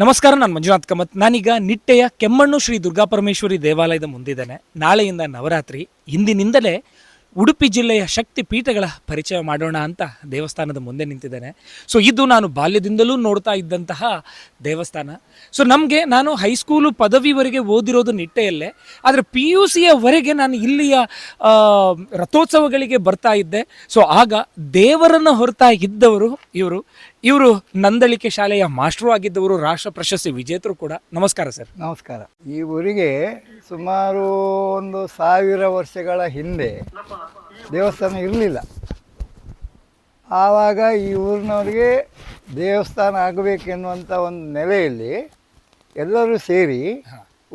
ನಮಸ್ಕಾರ, ನಾನು ಮಂಜುನಾಥ್ ಕಮತ್. ನಾನೀಗ ನಿಟ್ಟೆಯ ಕೆಮ್ಮಣ್ಣು ಶ್ರೀ ದುರ್ಗಾಪರಮೇಶ್ವರಿ ದೇವಾಲಯದ ಮುಂದಿದ್ದೇನೆ. ನಾಳೆಯಿಂದ ನವರಾತ್ರಿ. ಇಂದಿನಿಂದಲೇ ಉಡುಪಿ ಜಿಲ್ಲೆಯ ಶಕ್ತಿ ಪೀಠಗಳ ಪರಿಚಯ ಮಾಡೋಣ ಅಂತ ದೇವಸ್ಥಾನದ ಮುಂದೆ ನಿಂತಿದ್ದೇನೆ. ಸೊ ಇದು ನಾನು ಬಾಲ್ಯದಿಂದಲೂ ನೋಡ್ತಾ ಇದ್ದಂತಹ ದೇವಸ್ಥಾನ. ಸೊ ನಮಗೆ ನಾನು ಹೈಸ್ಕೂಲು ಪದವಿವರೆಗೆ ಓದಿರೋದು ನಿಟ್ಟೆಯಲ್ಲೇ. ಆದರೆ ಪಿ ಯು ಸಿಯವರೆಗೆ ನಾನು ಇಲ್ಲಿಯ ರಥೋತ್ಸವಗಳಿಗೆ ಬರ್ತಾ ಇದ್ದೆ. ಸೊ ಆಗ ದೇವರನ್ನು ಹೊರತಾ ಇದ್ದವರು ಇವರು. ಇವರು ನಂದಳಿಕೆ ಶಾಲೆಯ ಮಾಸ್ಟ್ರು ಆಗಿದ್ದವರು ರಾಷ್ಟ್ರ ಪ್ರಶಸ್ತಿ ವಿಜೇತರು ಕೂಡ. ನಮಸ್ಕಾರ ಸರ್. ನಮಸ್ಕಾರ. ಈ ಊರಿಗೆ ಸುಮಾರು ಒಂದು ಸಾವಿರ ವರ್ಷಗಳ ಹಿಂದೆ ದೇವಸ್ಥಾನ ಇರಲಿಲ್ಲ. ಆವಾಗ ಈ ಊರಿನವರಿಗೆ ದೇವಸ್ಥಾನ ಆಗಬೇಕೆನ್ನುವಂಥ ಒಂದು ನೆಲೆಯಲ್ಲಿ ಎಲ್ಲರೂ ಸೇರಿ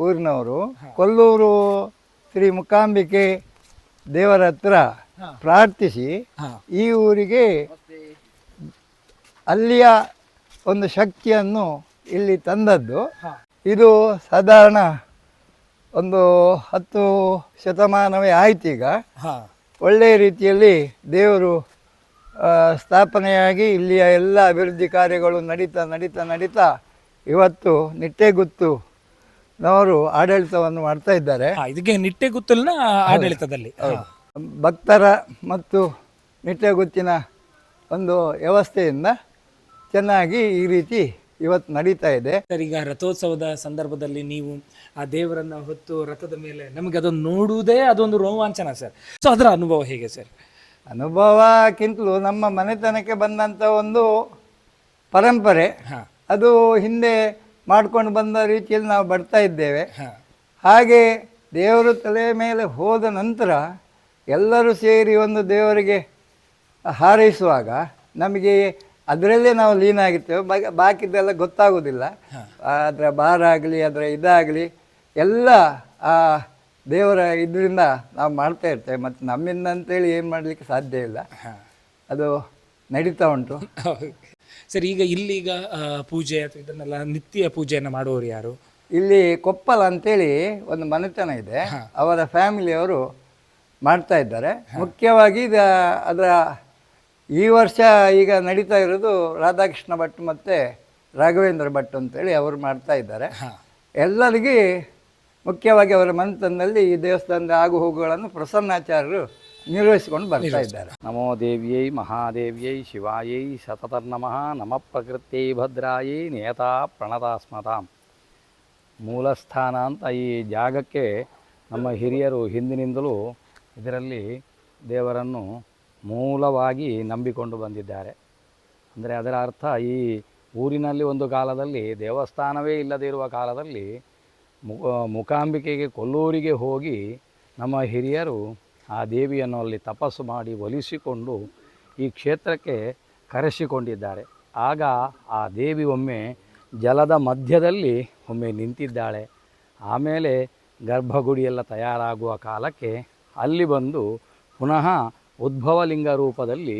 ಊರಿನವರು ಕೊಲ್ಲೂರು ಶ್ರೀ ಮುಕಾಂಬಿಕೆ ದೇವರ ಹತ್ರ ಪ್ರಾರ್ಥಿಸಿ ಈ ಊರಿಗೆ ಅಲ್ಲಿಯ ಒಂದು ಶಕ್ತಿಯನ್ನು ಇಲ್ಲಿ ತಂದದ್ದು. ಇದು ಸಾಧಾರಣ ಒಂದು ಹತ್ತು ಶತಮಾನವೇ ಆಯ್ತೀಗ ಈಗ. ಒಳ್ಳೆಯ ರೀತಿಯಲ್ಲಿ ದೇವರು ಸ್ಥಾಪನೆಯಾಗಿ ಇಲ್ಲಿಯ ಎಲ್ಲ ಅಭಿವೃದ್ಧಿ ಕಾರ್ಯಗಳು ನಡೀತಾ ನಡೀತಾ ನಡೀತಾ ಇವತ್ತು ನಿಟ್ಟೆಗುತ್ತು ನವರು ಆಡಳಿತವನ್ನು ಮಾಡ್ತಾ ಇದ್ದಾರೆ. ಇದಕ್ಕೆ ನಿಟ್ಟೆಗುತ್ತಲಿನ ಆಡಳಿತದಲ್ಲಿ. ಭಕ್ತರ ಮತ್ತು ನಿಟ್ಟೆಗುತ್ತಿನ ಒಂದು ವ್ಯವಸ್ಥೆಯಿಂದ ಚೆನ್ನಾಗಿ ಈ ರೀತಿ ಇವತ್ತು ನಡೀತಾ ಇದೆ. ಸರ್ ಈಗ ರಥೋತ್ಸವದ ಸಂದರ್ಭದಲ್ಲಿ ನೀವು ಆ ದೇವರನ್ನ ಹೊತ್ತು ರಥದ ಮೇಲೆ ನಮಗೆ ಅದನ್ನು ನೋಡುವುದೇ ಅದೊಂದು ರೋಮಾಂಚನ ಸರ್. ಸೊ ಅದರ ಅನುಭವ ಹೇಗೆ ಸರ್? ಅನುಭವಕ್ಕಿಂತಲೂ ನಮ್ಮ ಮನೆತನಕ್ಕೆ ಬಂದಂಥ ಒಂದು ಪರಂಪರೆ. ಹಾ. ಅದು ಹಿಂದೆ ಮಾಡ್ಕೊಂಡು ಬಂದ ರೀತಿಯಲ್ಲಿ ನಾವು ಬರ್ತಾ ಇದ್ದೇವೆ. ಹಾ. ಹಾಗೆ ದೇವರು ತಲೆ ಮೇಲೆ ಹೋದ ನಂತರ ಎಲ್ಲರೂ ಸೇರಿ ಒಂದು ದೇವರಿಗೆ ಹಾರೈಸುವಾಗ ನಮಗೆ ಅದರಲ್ಲೇ ನಾವು ಲೀನ್ ಆಗಿರ್ತೇವೆ. ಬಾಕಿದ್ದೆಲ್ಲ ಗೊತ್ತಾಗೋದಿಲ್ಲ. ಅದರ ಭಾರ ಆಗಲಿ ಅದರ ಇದಾಗಲಿ ಎಲ್ಲ ಆ ದೇವರ ಇದರಿಂದ ನಾವು ಮಾಡ್ತಾ ಇರ್ತೇವೆ. ಮತ್ತು ನಮ್ಮಿಂದ ಅಂತೇಳಿ ಏನು ಮಾಡಲಿಕ್ಕೆ ಸಾಧ್ಯ ಇಲ್ಲ. ಅದು ನಡೀತಾ ಉಂಟು. ಸರ್ ಈಗ ಇಲ್ಲಿಗ ಪೂಜೆ ಅಥವಾ ಇದನ್ನೆಲ್ಲ ನಿತ್ಯ ಪೂಜೆಯನ್ನು ಮಾಡುವವರು ಯಾರು? ಇಲ್ಲಿ ಕೊಪ್ಪಲ ಅಂತೇಳಿ ಒಂದು ಮನೆತನ ಇದೆ. ಅವರ ಫ್ಯಾಮಿಲಿಯವರು ಮಾಡ್ತಾ ಇದ್ದಾರೆ. ಮುಖ್ಯವಾಗಿ ಅದರ ಈ ವರ್ಷ ಈಗ ನಡೀತಾ ಇರೋದು ರಾಧಾಕೃಷ್ಣ ಭಟ್ ಮತ್ತು ರಾಘವೇಂದ್ರ ಭಟ್ ಅಂತೇಳಿ ಅವರು ಮಾಡ್ತಾ ಇದ್ದಾರೆ. ಎಲ್ಲರಿಗೆ ಮುಖ್ಯವಾಗಿ ಅವರ ಮಂತ್ರದಲ್ಲಿ ಈ ದೇವಸ್ಥಾನದ ಆಗು ಹೋಗುಗಳನ್ನು ಪ್ರಸನ್ನಾಚಾರ್ಯರು ನಿರ್ವಹಿಸಿಕೊಂಡು ಬರ್ತಾ ಇದ್ದಾರೆ. ನಮೋ ದೇವ್ಯೈ ಮಹಾದೇವ್ಯೈ ಶಿವಾಯೈ ಸತತರ್ನಮಃ ನಮಃ ಪ್ರಕೃತ್ಯೈ ಭದ್ರಾಯೈ ನಿಯತಾ ಪ್ರಣತಾಸ್ಮತಾಂ ಮೂಲಸ್ಥಾನ ಅಂತ ಈ ಜಾಗಕ್ಕೆ ನಮ್ಮ ಹಿರಿಯರು ಹಿಂದಿನಿಂದಲೂ ಇದರಲ್ಲಿ ದೇವರನ್ನು ಮೂಲವಾಗಿ ನಂಬಿಕೊಂಡು ಬಂದಿದ್ದಾರೆ. ಅಂದರೆ ಅದರ ಅರ್ಥ ಈ ಊರಿನಲ್ಲಿ ಒಂದು ಕಾಲದಲ್ಲಿ, ದೇವಸ್ಥಾನವೇ ಇಲ್ಲದೇ ಇರುವ ಕಾಲದಲ್ಲಿ ಮುಖಾಂಬಿಕೆಗೆ ಕೊಲ್ಲೂರಿಗೆ ಹೋಗಿ ನಮ್ಮ ಹಿರಿಯರು ಆ ದೇವಿಯನ್ನು ಅಲ್ಲಿ ತಪಸ್ಸು ಮಾಡಿ ಒಲಿಸಿಕೊಂಡು ಈ ಕ್ಷೇತ್ರಕ್ಕೆ ಕರೆಸಿಕೊಂಡಿದ್ದಾರೆ. ಆಗ ಆ ದೇವಿ ಒಮ್ಮೆ ಜಲದ ಮಧ್ಯದಲ್ಲಿ ಒಮ್ಮೆ ನಿಂತಿದ್ದಾಳೆ. ಆಮೇಲೆ ಗರ್ಭಗುಡಿಯೆಲ್ಲ ತಯಾರಾಗುವ ಕಾಲಕ್ಕೆ ಅಲ್ಲಿ ಬಂದು ಪುನಃ ಉದ್ಭವಲಿಂಗ ರೂಪದಲ್ಲಿ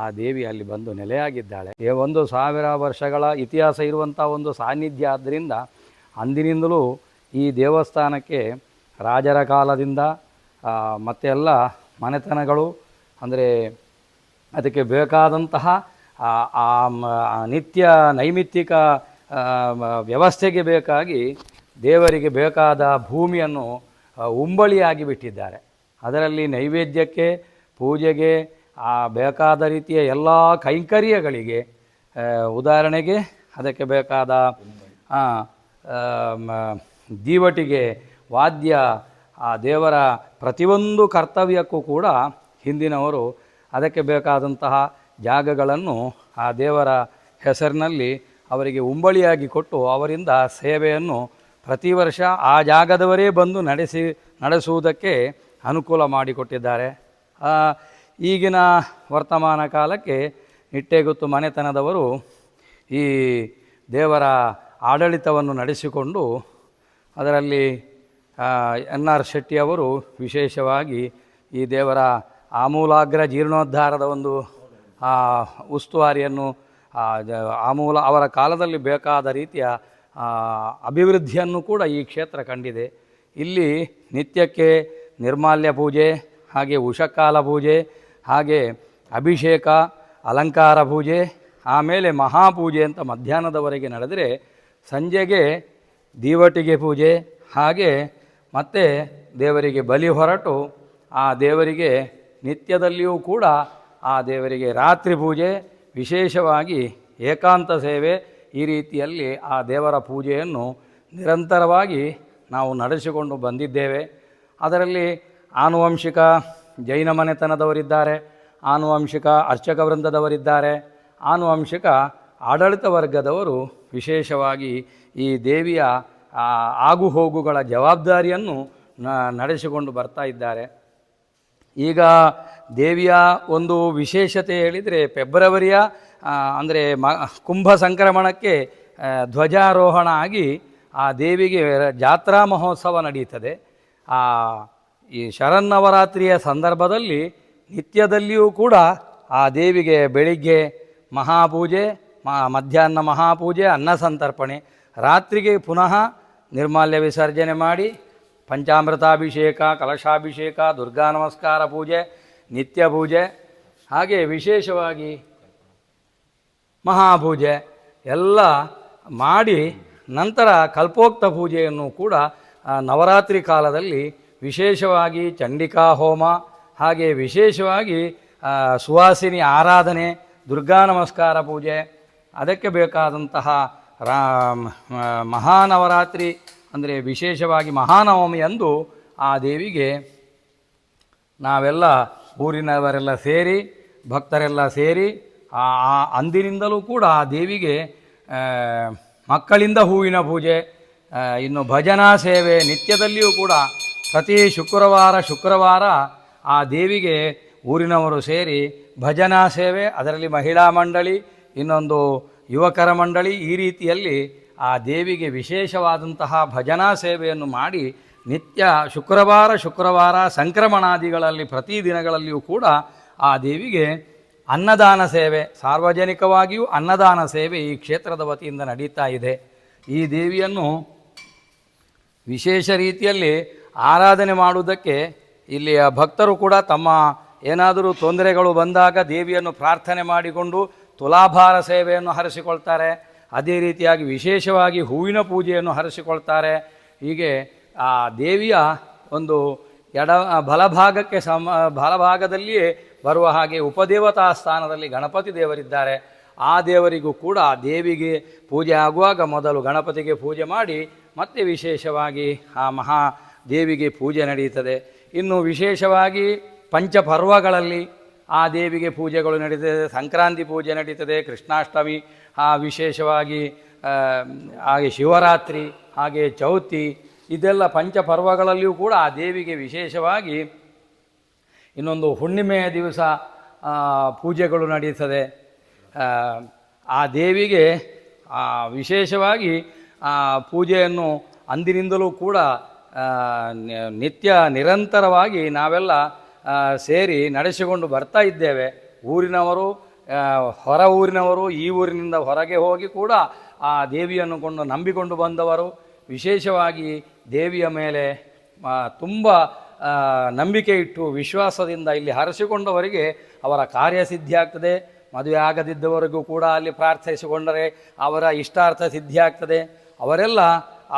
ಆ ದೇವಿ ಅಲ್ಲಿ ಬಂದು ನೆಲೆಯಾಗಿದ್ದಾಳೆ. ಒಂದು ಸಾವಿರ ವರ್ಷಗಳ ಇತಿಹಾಸ ಇರುವಂಥ ಒಂದು ಸಾನ್ನಿಧ್ಯ ಆದ್ದರಿಂದ ಅಂದಿನಿಂದಲೂ ಈ ದೇವಸ್ಥಾನಕ್ಕೆ ರಾಜರ ಕಾಲದಿಂದ ಮತ್ತೆಲ್ಲ ಮನೆತನಗಳು, ಅಂದರೆ ಅದಕ್ಕೆ ಬೇಕಾದಂತಹ ನಿತ್ಯ ನೈಮಿತ್ತಿಕ ವ್ಯವಸ್ಥೆಗೆ ಬೇಕಾಗಿ ದೇವರಿಗೆ ಬೇಕಾದ ಭೂಮಿಯನ್ನು ಉಂಬಳಿಯಾಗಿ ಬಿಟ್ಟಿದ್ದಾರೆ. ಅದರಲ್ಲಿ ನೈವೇದ್ಯಕ್ಕೆ ಪೂಜೆಗೆ, ಆ ಬೇಕಾದ ರೀತಿಯ ಎಲ್ಲ ಕೈಂಕರ್ಯಗಳಿಗೆ ಉದಾಹರಣೆಗೆ ಅದಕ್ಕೆ ಬೇಕಾದ ದೀವಟಿಗೆ ವಾದ್ಯ, ಆ ದೇವರ ಪ್ರತಿಯೊಂದು ಕರ್ತವ್ಯಕ್ಕೂ ಕೂಡ ಹಿಂದಿನವರು ಅದಕ್ಕೆ ಬೇಕಾದಂತಹ ಜಾಗಗಳನ್ನು ಆ ದೇವರ ಹೆಸರಿನಲ್ಲಿ ಅವರಿಗೆ ಉಂಬಳಿಯಾಗಿ ಕೊಟ್ಟು ಅವರಿಂದ ಸೇವೆಯನ್ನು ಪ್ರತಿ ವರ್ಷ ಆ ಜಾಗದವರೇ ಬಂದು ನಡೆಸಿ, ನಡೆಸುವುದಕ್ಕೆ ಅನುಕೂಲ ಮಾಡಿಕೊಟ್ಟಿದ್ದಾರೆ. ಈಗಿನ ವರ್ತಮಾನ ಕಾಲಕ್ಕೆ ನಿಟ್ಟೆಗುತ್ತು ಮನೆತನದವರು ಈ ದೇವರ ಆಡಳಿತವನ್ನು ನಡೆಸಿಕೊಂಡು ಅದರಲ್ಲಿ ಎನ್ ಆರ್ ಶೆಟ್ಟಿಯವರು ವಿಶೇಷವಾಗಿ ಈ ದೇವರ ಆಮೂಲಾಗ್ರ ಜೀರ್ಣೋದ್ಧಾರದ ಒಂದು ಉಸ್ತುವಾರಿಯನ್ನು ಆಮೂಲ, ಅವರ ಕಾಲದಲ್ಲಿ ಬೇಕಾದ ರೀತಿಯ ಅಭಿವೃದ್ಧಿಯನ್ನು ಕೂಡ ಈ ಕ್ಷೇತ್ರ ಕಂಡಿದೆ. ಇಲ್ಲಿ ನಿತ್ಯಕ್ಕೆ ನಿರ್ಮಾಲ್ಯ ಪೂಜೆ ಹಾಗೆ ಉಷಕಾಲ ಪೂಜೆ, ಹಾಗೆ ಅಭಿಷೇಕ, ಅಲಂಕಾರ ಪೂಜೆ, ಆಮೇಲೆ ಮಹಾಪೂಜೆ ಅಂತ ಮಧ್ಯಾಹ್ನದವರೆಗೆ ನಡೆದರೆ ಸಂಜೆಗೆ ದೀವಟಿಗೆ ಪೂಜೆ, ಹಾಗೆ ಮತ್ತೆ ದೇವರಿಗೆ ಬಲಿ ಹೊರಟು ಆ ದೇವರಿಗೆ ನಿತ್ಯದಲ್ಲಿಯೂ ಕೂಡ ಆ ದೇವರಿಗೆ ರಾತ್ರಿ ಪೂಜೆ, ವಿಶೇಷವಾಗಿ ಏಕಾಂತ ಸೇವೆ ಈ ರೀತಿಯಲ್ಲಿ ಆ ದೇವರ ಪೂಜೆಯನ್ನು ನಿರಂತರವಾಗಿ ನಾವು ನಡೆಸಿಕೊಂಡು ಬಂದಿದ್ದೇವೆ. ಅದರಲ್ಲಿ ಆನುವಂಶಿಕ ಜೈನ ಮನೆತನದವರಿದ್ದಾರೆ, ಆನುವಂಶಿಕ ಅರ್ಚಕ ವೃಂದದವರಿದ್ದಾರೆ, ಆನುವಂಶಿಕ ಆಡಳಿತ ವರ್ಗದವರು ವಿಶೇಷವಾಗಿ ಈ ದೇವಿಯ ಆಗುಹೋಗುಗಳ ಜವಾಬ್ದಾರಿಯನ್ನು ನಡೆಸಿಕೊಂಡು ಬರ್ತಾ ಇದ್ದಾರೆ. ಈಗ ದೇವಿಯ ಒಂದು ವಿಶೇಷತೆ ಹೇಳಿದರೆ ಫೆಬ್ರವರಿಯ ಅಂದರೆ ಮ, ಕುಂಭ ಸಂಕ್ರಮಣಕ್ಕೆ ಧ್ವಜಾರೋಹಣ ಆಗಿ ಆ ದೇವಿಗೆ ಜಾತ್ರಾ ಮಹೋತ್ಸವ ನಡೆಯುತ್ತದೆ ಆ ಈ ಶರನ್ನವರಾತ್ರಿಯ ಸಂದರ್ಭದಲ್ಲಿ ನಿತ್ಯದಲ್ಲಿಯೂ ಕೂಡ ಆ ದೇವಿಗೆ ಬೆಳಿಗ್ಗೆ ಮಹಾಪೂಜೆ ಮಧ್ಯಾಹ್ನ ಮಹಾಪೂಜೆ, ಅನ್ನ ಸಂತರ್ಪಣೆ, ರಾತ್ರಿಗೆ ಪುನಃ ನಿರ್ಮಾಲ್ಯ ವಿಸರ್ಜನೆ ಮಾಡಿ, ಪಂಚಾಮೃತಾಭಿಷೇಕ, ಕಲಶಾಭಿಷೇಕ, ದುರ್ಗಾ ನಮಸ್ಕಾರ ಪೂಜೆ, ನಿತ್ಯ ಪೂಜೆ, ಹಾಗೆ ವಿಶೇಷವಾಗಿ ಮಹಾಪೂಜೆ ಎಲ್ಲ ಮಾಡಿ ನಂತರ ಕಲ್ಪೋಕ್ತ ಪೂಜೆಯನ್ನು ಕೂಡ ನವರಾತ್ರಿ ಕಾಲದಲ್ಲಿ ವಿಶೇಷವಾಗಿ ಚಂಡಿಕಾ ಹೋಮ, ಹಾಗೆ ವಿಶೇಷವಾಗಿ ಸುವಾಸಿನಿ ಆರಾಧನೆ, ದುರ್ಗಾ ನಮಸ್ಕಾರ ಪೂಜೆ, ಅದಕ್ಕೆ ಬೇಕಾದಂತಹ ರಾ ಮಹಾನವರಾತ್ರಿ, ಅಂದರೆ ವಿಶೇಷವಾಗಿ ಮಹಾನವಮಿಯಂದು ಆ ದೇವಿಗೆ ನಾವೆಲ್ಲ ಊರಿನವರೆಲ್ಲ ಸೇರಿ, ಭಕ್ತರೆಲ್ಲ ಸೇರಿ, ಆ ಅಂದಿನಿಂದಲೂ ಕೂಡ ಆ ದೇವಿಗೆ ಮಕ್ಕಳಿಂದ ಹೂವಿನ ಪೂಜೆ ಇನ್ನು ಭಜನಾ ಸೇವೆ ನಿತ್ಯದಲ್ಲಿಯೂ ಕೂಡ ಪ್ರತಿ ಶುಕ್ರವಾರ ಶುಕ್ರವಾರ ಆ ದೇವಿಗೆ ಊರಿನವರು ಸೇರಿ ಭಜನಾ ಸೇವೆ, ಅದರಲ್ಲಿ ಮಹಿಳಾ ಮಂಡಳಿ, ಇನ್ನೊಂದು ಯುವಕರ ಮಂಡಳಿ, ಈ ರೀತಿಯಲ್ಲಿ ಆ ದೇವಿಗೆ ವಿಶೇಷವಾದಂತಹ ಭಜನಾ ಸೇವೆಯನ್ನು ಮಾಡಿ ನಿತ್ಯ ಶುಕ್ರವಾರ ಶುಕ್ರವಾರ ಸಂಕ್ರಮಣಾದಿಗಳಲ್ಲಿ ಪ್ರತಿ ದಿನಗಳಲ್ಲಿಯೂ ಕೂಡ ಆ ದೇವಿಗೆ ಅನ್ನದಾನ ಸೇವೆ, ಸಾರ್ವಜನಿಕವಾಗಿಯೂ ಅನ್ನದಾನ ಸೇವೆ ಈ ಕ್ಷೇತ್ರದ ವತಿಯಿಂದ ನಡೀತಾ ಇದೆ. ಈ ದೇವಿಯನ್ನು ವಿಶೇಷ ರೀತಿಯಲ್ಲಿ ಆರಾಧನೆ ಮಾಡುವುದಕ್ಕೆ ಇಲ್ಲಿಯ ಭಕ್ತರು ಕೂಡ ತಮ್ಮ ಏನಾದರೂ ತೊಂದರೆಗಳು ಬಂದಾಗ ದೇವಿಯನ್ನು ಪ್ರಾರ್ಥನೆ ಮಾಡಿಕೊಂಡು ತುಲಾಭಾರ ಸೇವೆಯನ್ನು ಹರಿಸಿಕೊಳ್ತಾರೆ. ಅದೇ ರೀತಿಯಾಗಿ ವಿಶೇಷವಾಗಿ ಹೂವಿನ ಪೂಜೆಯನ್ನು ಹರಿಸಿಕೊಳ್ತಾರೆ. ಹೀಗೆ ಆ ದೇವಿಯ ಒಂದು ಎಡ, ಬಲಭಾಗಕ್ಕೆ ಸಮ, ಬಲಭಾಗದಲ್ಲಿಯೇ ಬರುವ ಹಾಗೆ ಉಪದೇವತಾ ಸ್ಥಾನದಲ್ಲಿ ಗಣಪತಿ ದೇವರಿದ್ದಾರೆ. ಆ ದೇವರಿಗೂ ಕೂಡ ದೇವಿಗೆ ಪೂಜೆ ಆಗುವಾಗ ಮೊದಲು ಗಣಪತಿಗೆ ಪೂಜೆ ಮಾಡಿ ಮತ್ತೆ ವಿಶೇಷವಾಗಿ ಆ ಮಹಾ ದೇವಿಗೆ ಪೂಜೆ ನಡೆಯುತ್ತದೆ. ಇನ್ನು ವಿಶೇಷವಾಗಿ ಪಂಚಪರ್ವಗಳಲ್ಲಿ ಆ ದೇವಿಗೆ ಪೂಜೆಗಳು ನಡೀತದೆ. ಸಂಕ್ರಾಂತಿ ಪೂಜೆ ನಡೀತದೆ ಕೃಷ್ಣಾಷ್ಟಮಿ ಆ ವಿಶೇಷವಾಗಿ ಹಾಗೆ ಶಿವರಾತ್ರಿ ಹಾಗೆ ಚೌತಿ ಇದೆಲ್ಲ ಪಂಚಪರ್ವಗಳಲ್ಲಿಯೂ ಕೂಡ ಆ ದೇವಿಗೆ ವಿಶೇಷವಾಗಿ ಇನ್ನೊಂದು ಹುಣ್ಣಿಮೆಯ ದಿವಸ ಪೂಜೆಗಳು ನಡೀತದೆ. ಆ, ದೇವಿಗೆ ವಿಶೇಷವಾಗಿ ಆ ಪೂಜೆಯನ್ನು ಅಂದಿನಿಂದಲೂ ಕೂಡ ನಿತ್ಯ ನಿರಂತರವಾಗಿ ನಾವೆಲ್ಲ ಸೇರಿ ನಡೆಸಿಕೊಂಡು ಬರ್ತಾ ಇದ್ದೇವೆ. ಊರಿನವರು ಹೊರ ಊರಿನವರು, ಈ ಊರಿನಿಂದ ಹೊರಗೆ ಹೋಗಿ ಕೂಡ ಆ ದೇವಿಯನ್ನು ಕೊಂಡು ನಂಬಿಕೊಂಡು ಬಂದವರು. ವಿಶೇಷವಾಗಿ ದೇವಿಯ ಮೇಲೆ ತುಂಬ ನಂಬಿಕೆ ಇಟ್ಟು ವಿಶ್ವಾಸದಿಂದ ಇಲ್ಲಿ ಹರಸಿಕೊಂಡವರಿಗೆ ಅವರ ಕಾರ್ಯಸಿದ್ಧಿ ಆಗ್ತದೆ. ಮದುವೆ ಆಗದಿದ್ದವರಿಗೂ ಕೂಡ ಅಲ್ಲಿ ಪ್ರಾರ್ಥಿಸಿಕೊಂಡರೆ ಅವರ ಇಷ್ಟಾರ್ಥ ಸಿದ್ಧಿಯಾಗ್ತದೆ ಅವರೆಲ್ಲ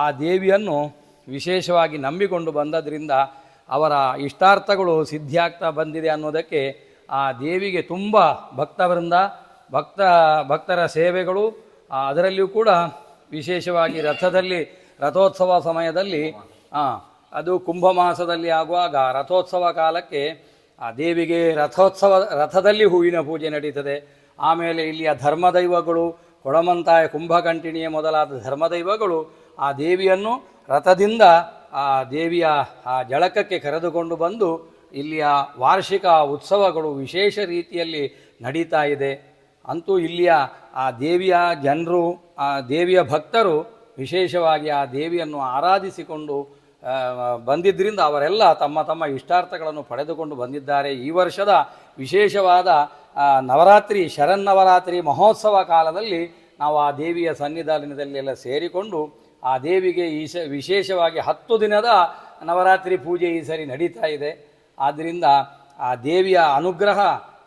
ಆ ದೇವಿಯನ್ನು ವಿಶೇಷವಾಗಿ ನಂಬಿಕೊಂಡು ಬಂದದ್ರಿಂದ ಅವರ ಇಷ್ಟಾರ್ಥಗಳು ಸಿದ್ಧಿಯಾಗ್ತಾ ಬಂದಿದೆ ಅನ್ನೋದಕ್ಕೆ ಆ ದೇವಿಗೆ ತುಂಬ ಭಕ್ತವೃಂದ, ಭಕ್ತ, ಭಕ್ತರ ಸೇವೆಗಳು ಅದರಲ್ಲಿಯೂ ಕೂಡ ವಿಶೇಷವಾಗಿ ರಥದಲ್ಲಿ, ರಥೋತ್ಸವ ಸಮಯದಲ್ಲಿ ಅದು ಕುಂಭ ಮಾಸದಲ್ಲಿ ಆಗುವಾಗ ರಥೋತ್ಸವ ಕಾಲಕ್ಕೆ ಆ ದೇವಿಗೆ ರಥೋತ್ಸವ, ರಥದಲ್ಲಿ ಹೂವಿನ ಪೂಜೆ ನಡೀತದೆ. ಆಮೇಲೆ ಇಲ್ಲಿಯ ಧರ್ಮದೈವಗಳು, ಕೊಡಮಂತಾಯ ಕುಂಭಕಂಠಿಣಿಯ ಮೊದಲಾದ ಧರ್ಮದೈವಗಳು ಆ ದೇವಿಯನ್ನು ರಥದಿಂದ ಆ ದೇವಿಯ ಆ ಜಳಕಕ್ಕೆ ಕರೆದುಕೊಂಡು ಬಂದು ಇಲ್ಲಿಯ ವಾರ್ಷಿಕ ಉತ್ಸವಗಳು ವಿಶೇಷ ರೀತಿಯಲ್ಲಿ ನಡೀತಾ ಇದೆ. ಅಂತೂ ಇಲ್ಲಿಯ ಆ ದೇವಿಯ ಜನರು, ಆ ದೇವಿಯ ಭಕ್ತರು ವಿಶೇಷವಾಗಿ ಆ ದೇವಿಯನ್ನು ಆರಾಧಿಸಿಕೊಂಡು ಬಂದಿದ್ದರಿಂದ ಅವರೆಲ್ಲ ತಮ್ಮ ತಮ್ಮ ಇಷ್ಟಾರ್ಥಗಳನ್ನು ಪಡೆದುಕೊಂಡು ಬಂದಿದ್ದಾರೆ. ಈ ವರ್ಷದ ವಿಶೇಷವಾದ ನವರಾತ್ರಿ, ಶರನ್ನವರಾತ್ರಿ ಮಹೋತ್ಸವ ಕಾಲದಲ್ಲಿ ನಾವು ಆ ದೇವಿಯ ಸನ್ನಿಧಾನದಲ್ಲಿ ಎಲ್ಲ ಸೇರಿಕೊಂಡು ಆ ದೇವಿಗೆ ಈ ಸ ವಿಶೇಷವಾಗಿ ಹತ್ತು ದಿನದ ನವರಾತ್ರಿ ಪೂಜೆ ಈ ಸರಿ ನಡೀತಾ ಇದೆ. ಆದ್ದರಿಂದ ಆ ದೇವಿಯ ಅನುಗ್ರಹ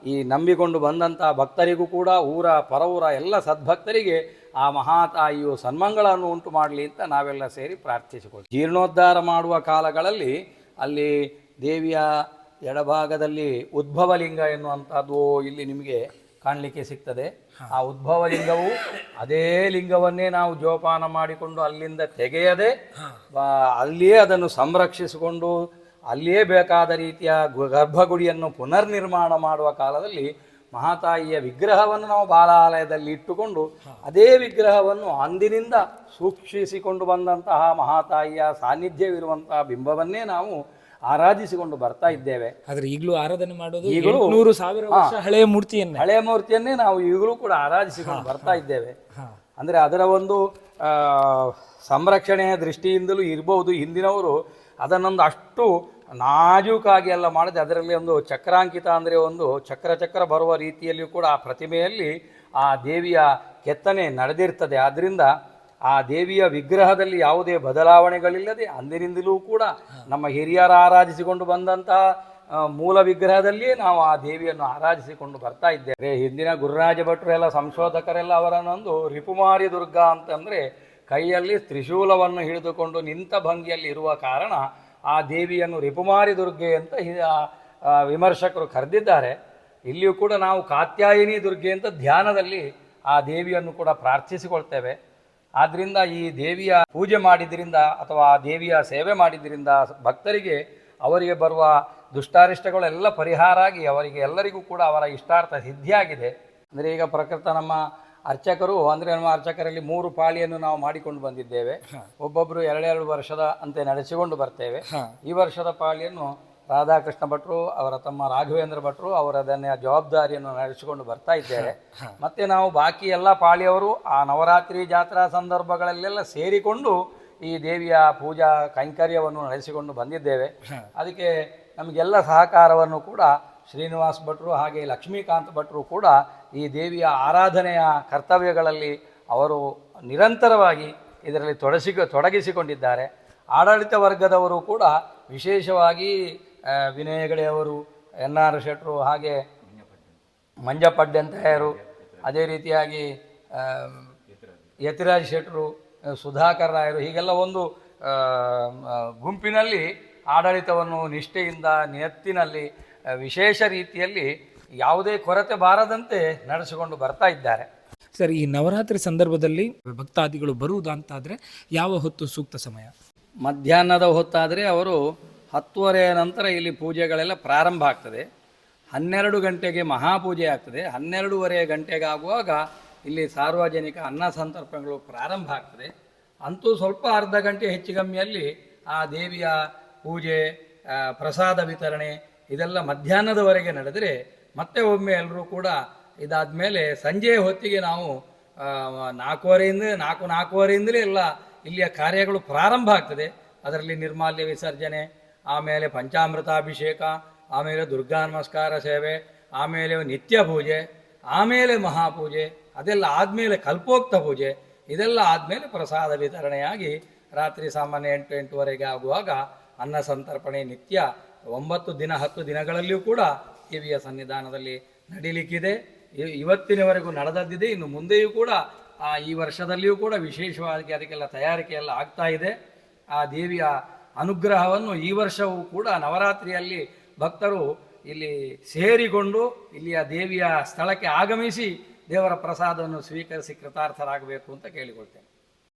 ಈ ನಂಬಿಕೊಂಡು ಬಂದಂಥ ಭಕ್ತರಿಗೂ ಕೂಡ ಊರ ಪರವೂರ ಎಲ್ಲ ಸದ್ಭಕ್ತರಿಗೆ ಆ ಮಹಾತಾಯಿಯು ಸನ್ಮಂಗಳನ್ನು ಉಂಟು ಮಾಡಲಿ ಅಂತ ನಾವೆಲ್ಲ ಸೇರಿ ಪ್ರಾರ್ಥಿಸಿಕೊಳ್ಳಿ ಜೀರ್ಣೋದ್ಧಾರ ಮಾಡುವ ಕಾಲಗಳಲ್ಲಿ ಅಲ್ಲಿ ದೇವಿಯ ಎಡಭಾಗದಲ್ಲಿ ಉದ್ಭವಲಿಂಗ ಎನ್ನುವಂಥದ್ದು ಇಲ್ಲಿ ನಿಮಗೆ ಕಾಣಲಿಕ್ಕೆ ಸಿಗ್ತದೆ. ಆ ಉದ್ಭವ ಲಿಂಗವು ಅದೇ ಲಿಂಗವನ್ನೇ ನಾವು ಜೋಪಾನ ಮಾಡಿಕೊಂಡು ಅಲ್ಲಿಂದ ತೆಗೆಯದೆ ಅಲ್ಲಿಯೇ ಅದನ್ನು ಸಂರಕ್ಷಿಸಿಕೊಂಡು ಅಲ್ಲಿಯೇ ಬೇಕಾದ ರೀತಿಯ ಗು- ಗರ್ಭಗುಡಿಯನ್ನು ಪುನರ್ನಿರ್ಮಾಣ ಮಾಡುವ ಕಾಲದಲ್ಲಿ ಮಹಾತಾಯಿಯ ವಿಗ್ರಹವನ್ನು ನಾವು ಬಾಲಾಲಯದಲ್ಲಿ ಇಟ್ಟುಕೊಂಡು ಅದೇ ವಿಗ್ರಹವನ್ನು ಅಂದಿನಿಂದ ಸೂಕ್ಷಿಸಿಕೊಂಡು ಬಂದಂತಹ ಮಹಾತಾಯಿಯ ಸಾನ್ನಿಧ್ಯವಿರುವಂತಹ ಬಿಂಬವನ್ನೇ ನಾವು ಆರಾಧಿಸಿಕೊಂಡು ಬರ್ತಾ ಇದ್ದೇವೆ. ಆದ್ರೆ ಈಗಲೂ ಆರಾಧನೆ ಮಾಡೋದು ಈಗಲೂ- ನೂರು ಸಾವಿರ ವರ್ಷ ಹಳೆಯ ಮೂರ್ತಿಯನ್ನು. ಹಳೆಯ ಮೂರ್ತಿಯನ್ನೇ ನಾವು ಈಗಲೂ ಕೂಡ ಆರಾಧಿಸಿಕೊಂಡು ಬರ್ತಾ ಇದ್ದೇವೆ. ಅಂದ್ರೆ ಅಂದರೆ ಒಂದು ಸಂರಕ್ಷಣೆಯ ದೃಷ್ಟಿಯಿಂದಲೂ ಇರಬಹುದು ಹಿಂದಿನವರು ಅದನ್ನೊಂದು ಅಷ್ಟು ನಾಜೂಕಾಗಿ ಎಲ್ಲ ಮಾಡದೆ. ಅದರಲ್ಲಿ ಒಂದು ಚಕ್ರಾಂಕಿತ ಅಂದರೆ ಒಂದು ಚಕ್ರ ಚಕ್ರ ಬರುವ ರೀತಿಯಲ್ಲಿಯೂ ಕೂಡ ಆ ಪ್ರತಿಮೆಯಲ್ಲಿ ಆ ದೇವಿಯ ಕೆತ್ತನೆ ನಡೆದಿರ್ತದೆ. ಆದ್ದರಿಂದ ಆ ದೇವಿಯ ವಿಗ್ರಹದಲ್ಲಿ ಯಾವುದೇ ಬದಲಾವಣೆಗಳಿಲ್ಲದೆ ಅಂದಿನಿಂದಲೂ ಕೂಡ ನಮ್ಮ ಹಿರಿಯರು ಆರಾಧಿಸಿಕೊಂಡು ಬಂದಂತಹ ಮೂಲ ವಿಗ್ರಹದಲ್ಲಿಯೇ ನಾವು ಆ ದೇವಿಯನ್ನು ಆರಾಧಿಸಿಕೊಂಡು ಬರ್ತಾ ಇದ್ದೇವೆ. ಹಿಂದಿನ ಗುರುರಾಜ ಭಟ್ರು ಎಲ್ಲ ಸಂಶೋಧಕರೆಲ್ಲ ಅವರನ್ನೊಂದು ರಿಪುಮಾರಿ ದುರ್ಗಾ ಅಂತಂದರೆ ಕೈಯಲ್ಲಿ ತ್ರಿಶೂಲವನ್ನು ಹಿಡಿದುಕೊಂಡು ನಿಂತ ಭಂಗಿಯಲ್ಲಿ ಇರುವ ಕಾರಣ ಆ ದೇವಿಯನ್ನು ರಿಪುಮಾರಿ ದುರ್ಗೆ ಅಂತ ವಿಮರ್ಶಕರು ಕರೆದಿದ್ದಾರೆ. ಇಲ್ಲಿಯೂ ಕೂಡ ನಾವು ಕಾತ್ಯಾಯಿನಿ ದುರ್ಗೆ ಅಂತ ಧ್ಯಾನದಲ್ಲಿ ಆ ದೇವಿಯನ್ನು ಕೂಡ ಪ್ರಾರ್ಥಿಸಿಕೊಳ್ತೇವೆ. ಆದ್ದರಿಂದ ಈ ದೇವಿಯ ಪೂಜೆ ಮಾಡಿದ್ರಿಂದ ಅಥವಾ ಆ ದೇವಿಯ ಸೇವೆ ಮಾಡಿದ್ರಿಂದ ಭಕ್ತರಿಗೆ ಅವರಿಗೆ ಬರುವ ದುಷ್ಟಾರಿಷ್ಟಗಳೆಲ್ಲ ಪರಿಹಾರ ಆಗಿ ಅವರಿಗೆ ಎಲ್ಲರಿಗೂ ಕೂಡ ಅವರ ಇಷ್ಟಾರ್ಥ ಸಿದ್ಧಿಯಾಗಿದೆ. ಅಂದರೆ ಈಗ ಪ್ರಕೃತ ನಮ್ಮ ಅರ್ಚಕರು ಅಂದರೆ ನಮ್ಮ ಅರ್ಚಕರಲ್ಲಿ ಮೂರು ಪಾಳಿಯನ್ನು ನಾವು ಮಾಡಿಕೊಂಡು ಬಂದಿದ್ದೇವೆ. ಒಬ್ಬೊಬ್ಬರು ಎರಡೆರಡು ವರ್ಷದ ಅಂತೆ ನಡೆಸಿಕೊಂಡು ಬರ್ತೇವೆ. ಈ ವರ್ಷದ ಪಾಳಿಯನ್ನು ರಾಧಾಕೃಷ್ಣ ಭಟ್ರು ಅವರ ತಮ್ಮ ರಾಘವೇಂದ್ರ ಭಟ್ರು ಅವರದನ್ನೇ ಜವಾಬ್ದಾರಿಯನ್ನು ನಡೆಸಿಕೊಂಡು ಬರ್ತಾ ಇದ್ದೇವೆ ಮತ್ತೆ ನಾವು ಬಾಕಿ ಎಲ್ಲ ಪಾಳಿಯವರು ಆ ನವರಾತ್ರಿ ಜಾತ್ರಾ ಸಂದರ್ಭಗಳಲ್ಲೆಲ್ಲ ಸೇರಿಕೊಂಡು ಈ ದೇವಿಯ ಪೂಜಾ ಕೈಂಕರ್ಯವನ್ನು ನಡೆಸಿಕೊಂಡು ಬಂದಿದ್ದೇವೆ. ಅದಕ್ಕೆ ನಮಗೆಲ್ಲ ಸಹಕಾರವನ್ನು ಕೂಡ ಶ್ರೀನಿವಾಸ್ ಭಟ್ರು ಹಾಗೆ ಲಕ್ಷ್ಮೀಕಾಂತ್ ಭಟ್ರು ಕೂಡ ಈ ದೇವಿಯ ಆರಾಧನೆಯ ಕರ್ತವ್ಯಗಳಲ್ಲಿ ಅವರು ನಿರಂತರವಾಗಿ ಇದರಲ್ಲಿ ತೊಡಸಿ ತೊಡಗಿಸಿಕೊಂಡಿದ್ದಾರೆ. ಆಡಳಿತ ವರ್ಗದವರು ಕೂಡ ವಿಶೇಷವಾಗಿ ವಿನಯ ಹೆಗಡೆ ಅವರು ಎನ್ ಆರ್ ಶೆಟ್ರು ಹಾಗೆ ಮಂಜಪಡ್ಡಂತೆಯರು ಅದೇ ರೀತಿಯಾಗಿ ಯತಿರಾಜ್ ಶೆಟ್ರು ಆ, ಸುಧಾಕರ್ ರಾಯರು ಹೀಗೆಲ್ಲ ಒಂದು ಗುಂಪಿನಲ್ಲಿ ಆಡಳಿತವನ್ನು ನಿಷ್ಠೆಯಿಂದ ನಿಯತ್ತಿನಲ್ಲಿ ವಿಶೇಷ ರೀತಿಯಲ್ಲಿ ಯಾವುದೇ ಕೊರತೆ ಬಾರದಂತೆ ನಡೆಸಿಕೊಂಡು ಬರ್ತಾ ಇದ್ದಾರೆ. ಸರ್ ಈ ನವರಾತ್ರಿ ಸಂದರ್ಭದಲ್ಲಿ ಭಕ್ತಾದಿಗಳು ಬರುವುದಂತಾದರೆ ಯಾವ ಹೊತ್ತು ಸೂಕ್ತ ಸಮಯ? ಮಧ್ಯಾಹ್ನದ ಹೊತ್ತಾದರೆ ಅವರು ಹತ್ತುವರೆಯ ನಂತರ ಇಲ್ಲಿ ಪೂಜೆಗಳೆಲ್ಲ ಪ್ರಾರಂಭ ಆಗ್ತದೆ. ಹನ್ನೆರಡು ಗಂಟೆಗೆ ಮಹಾಪೂಜೆ ಆಗ್ತದೆ. ಹನ್ನೆರಡೂವರೆ ಗಂಟೆಗಾಗುವಾಗ ಇಲ್ಲಿ ಸಾರ್ವಜನಿಕ ಅನ್ನ ಸಂತರ್ಪಣೆಗಳು ಪ್ರಾರಂಭ ಆಗ್ತದೆ. ಅಂತೂ ಸ್ವಲ್ಪ ಅರ್ಧ ಗಂಟೆ ಹೆಚ್ಚು ಕಮ್ಮಿಯಲ್ಲಿ ಆ ದೇವಿಯ ಪೂಜೆ ಪ್ರಸಾದ ವಿತರಣೆ ಇದೆಲ್ಲ ಮಧ್ಯಾಹ್ನದವರೆಗೆ ನಡೆದರೆ ಮತ್ತೆ ಒಮ್ಮೆ ಎಲ್ಲರೂ ಕೂಡ ಇದಾದ ಮೇಲೆ ಸಂಜೆಯ ಹೊತ್ತಿಗೆ ನಾವು ನಾಲ್ಕೂವರೆಯಿಂದ ನಾಲ್ಕು ನಾಲ್ಕೂವರೆಯಿಂದಲೇ ಎಲ್ಲ ಇಲ್ಲಿಯ ಕಾರ್ಯಗಳು ಪ್ರಾರಂಭ ಆಗ್ತದೆ. ಅದರಲ್ಲಿ ನಿರ್ಮಾಲ್ಯ ವಿಸರ್ಜನೆ ಆಮೇಲೆ ಪಂಚಾಮೃತಾಭಿಷೇಕ, ಆಮೇಲೆ ದುರ್ಗಾ ನಮಸ್ಕಾರ ಸೇವೆ, ಆಮೇಲೆ ನಿತ್ಯ ಪೂಜೆ, ಆಮೇಲೆ ಮಹಾಪೂಜೆ, ಅದೆಲ್ಲ ಆದಮೇಲೆ ಕಲ್ಪೋಕ್ತ ಪೂಜೆ, ಇದೆಲ್ಲ ಆದಮೇಲೆ ಪ್ರಸಾದ ವಿತರಣೆಯಾಗಿ ರಾತ್ರಿ ಸಾಮಾನ್ಯ ಎಂಟು ಎಂಟುವರೆಗೆ ಆಗುವಾಗ ಅನ್ನ ಸಂತರ್ಪಣೆ ನಿತ್ಯ ಒಂಬತ್ತು ದಿನ, ಹತ್ತು ದಿನಗಳಲ್ಲಿಯೂ ಕೂಡ ದೇವಿಯ ಸನ್ನಿಧಾನದಲ್ಲಿ ನಡೀಲಿಕ್ಕಿದೆ. ಇವತ್ತಿನವರೆಗೂ ನಡೆದದ್ದಿದೆ. ಇನ್ನು ಮುಂದೆಯೂ ಕೂಡ ಈ ವರ್ಷದಲ್ಲಿಯೂ ಕೂಡ ವಿಶೇಷವಾಗಿ ಅದಕ್ಕೆಲ್ಲ ತಯಾರಿಕೆ ಎಲ್ಲ ಆಗ್ತಾ ಇದೆ. ಆ ದೇವಿಯ ಅನುಗ್ರಹವನ್ನು ಈ ವರ್ಷವೂ ಕೂಡ ನವರಾತ್ರಿಯಲ್ಲಿ ಭಕ್ತರು ಇಲ್ಲಿ ಸೇರಿಕೊಂಡು ಇಲ್ಲಿಯ ದೇವಿಯ ಸ್ಥಳಕ್ಕೆ ಆಗಮಿಸಿ ದೇವರ ಪ್ರಸಾದವನ್ನು ಸ್ವೀಕರಿಸಿ ಕೃತಾರ್ಥರಾಗಬೇಕು ಅಂತ ಕೇಳಿಕೊಳ್ತೇನೆ.